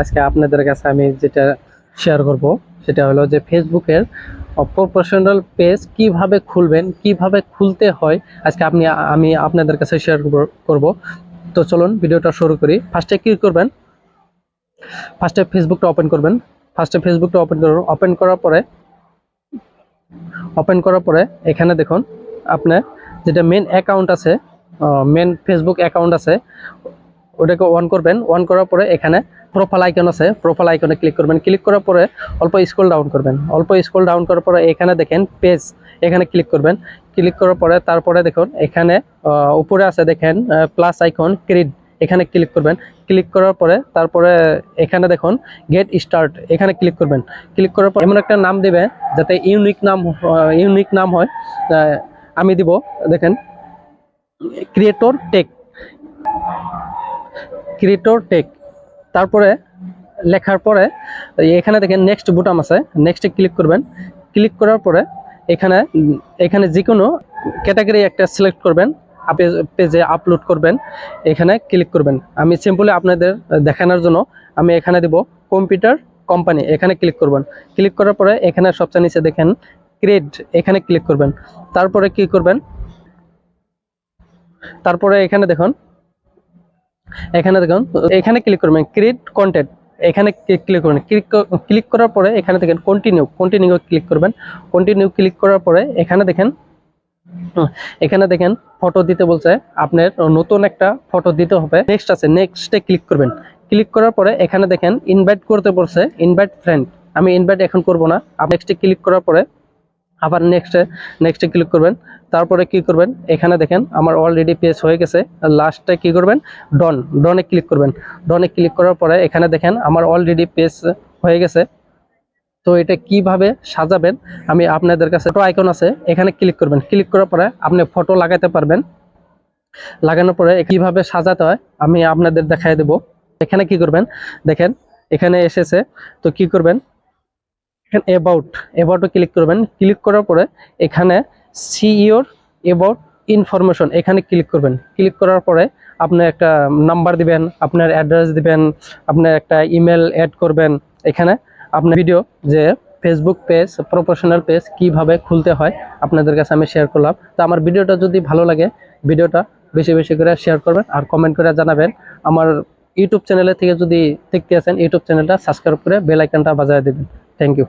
আজকে আপনাদের কাছে আমি যেটা শেয়ার করব, সেটা হলো যে ফেসবুকের প্রফেশনাল পেজ কীভাবে খুলবেন, কীভাবে খুলতে হয়, আজকে আপনি, আমি আপনাদের কাছে শেয়ার করব তো চলুন ভিডিওটা শুরু করি। ফার্স্টে কি করবেন? ফার্স্টে ফেসবুকটা ওপেন করবেন। ফার্স্টে ফেসবুকটা ওপেন করুন। ওপেন করার পরে ওপেন করার পরে এখানে দেখুন আপনার যেটা মেন অ্যাকাউন্ট আছে মেন ফেসবুক অ্যাকাউন্ট আছে, ওটাকে অন করবেন। অন করার পরে এখানে প্রোফাইল আইকন আছে প্রোফাইল আইকনে ক্লিক করবেন। ক্লিক করার পরে অল্প স্ক্রল ডাউন করবেন। অল্প স্ক্রল ডাউন করার পরে এখানে দেখেন পেজ এখানে ক্লিক করবেন। ক্লিক করার পরে তারপরে দেখুন, এখানে উপরে আছে দেখেন প্লাস আইকন ক্রিড এখানে ক্লিক করবেন। ক্লিক করার পরে তারপরে এখানে দেখুন গেট স্টার্ট এখানে ক্লিক করবেন। ক্লিক করার পর এমন একটা নাম দিবে, যাতে ইউনিক নাম ইউনিক নাম হয়। আমি দিব, দেখেন ক্রিয়েটর টেক ক্রিয়েটর টেক তারপরে লেখার পরে এখানে দেখেন নেক্সট বুটাম আছে। নেক্সটে ক্লিক করবেন। ক্লিক করার পরে এখানে এখানে যে কোনো ক্যাটাগরি একটা সিলেক্ট করবেন পেজে আপলোড করবেন। এখানে ক্লিক করবেন। আমি সিম্পলি আপনাদের দেখানোর জন্য আমি এখানে দিব কম্পিউটার কোম্পানি এখানে ক্লিক করবেন। ক্লিক করার পরে এখানে সবচেয়ে নিচে দেখেন ক্রিয়েট এখানে ক্লিক করবেন। তারপরে কি করবেন? তারপরে এখানে দেখুন এখানে দেখুন, এখানে ক্লিক করবেন ক্রিয়েট কন্টেন্ট এখানে ক্লিক করবেন। ক্লিক করার পরে এখানে দেখেন কন্টিনিউ কন্টিনিউ ক্লিক করবেন। কন্টিনিউ ক্লিক করার পরে এখানে দেখেন এখানে দেখেন ফটো দিতে বলছে, আপনার নতুন একটা ফটো দিতে হবে। নেক্সট আছে নেক্সটে ক্লিক করবেন। ক্লিক করার পরে এখানে দেখেন ইনভাইট করতে বলছে ইনভাইট ফ্রেন্ড আমি ইনভাইট এখন করব না। নেক্সটে ক্লিক করার পরে আবার নেক্সটে নেক্সটে ক্লিক করবেন। তারপরে কি করবেন? এখানে দেখেন, আমার অলরেডি পেজ হয়ে গেছে। লাস্টে কি করবেন? ডন ডনে ক্লিক করবেন। ডনে ক্লিক করার পরে এখানে দেখেন, আমার অলরেডি পেজ হয়ে গেছে। তো এটা কীভাবে সাজাবেন? আমি আপনাদের কাছে ফটো আইকন আছে, এখানে ক্লিক করবেন। ক্লিক করার পরে আপনি ফটো লাগাতে পারবেন। লাগানোর পরে কীভাবে সাজাতে হয়, আমি আপনাদের দেখাই দেব। এখানে কি করবেন? দেখেন, এখানে এসেছে। তো কি করবেন? এখানে অ্যাবাউট অ্যাবাউটে ক্লিক করবেন ক্লিক করার পরে এখানে সিইওর অ্যাবাউট ইনফরমেশন এখানে ক্লিক করবেন। ক্লিক করার পরে আপনি একটা নাম্বার দিবেন, আপনার অ্যাড্রেস দিবেন আপনার একটা ইমেল অ্যাড করবেন। এখানে আপনার ভিডিও যে ফেসবুক পেজ প্রফেশনাল পেজ কীভাবে খুলতে হয় আপনাদের কাছে আমি শেয়ার করলাম। তো আমার ভিডিওটা যদি ভালো লাগে ভিডিওটা বেশি বেশি করে শেয়ার করবেন আর কমেন্ট করে জানাবেন। আমার ইউটিউব চ্যানেলে থেকে যদি দেখতে আছেন ইউটিউব চ্যানেলটা সাবস্ক্রাইব করে বেল বাজায় দেবেন। Thank you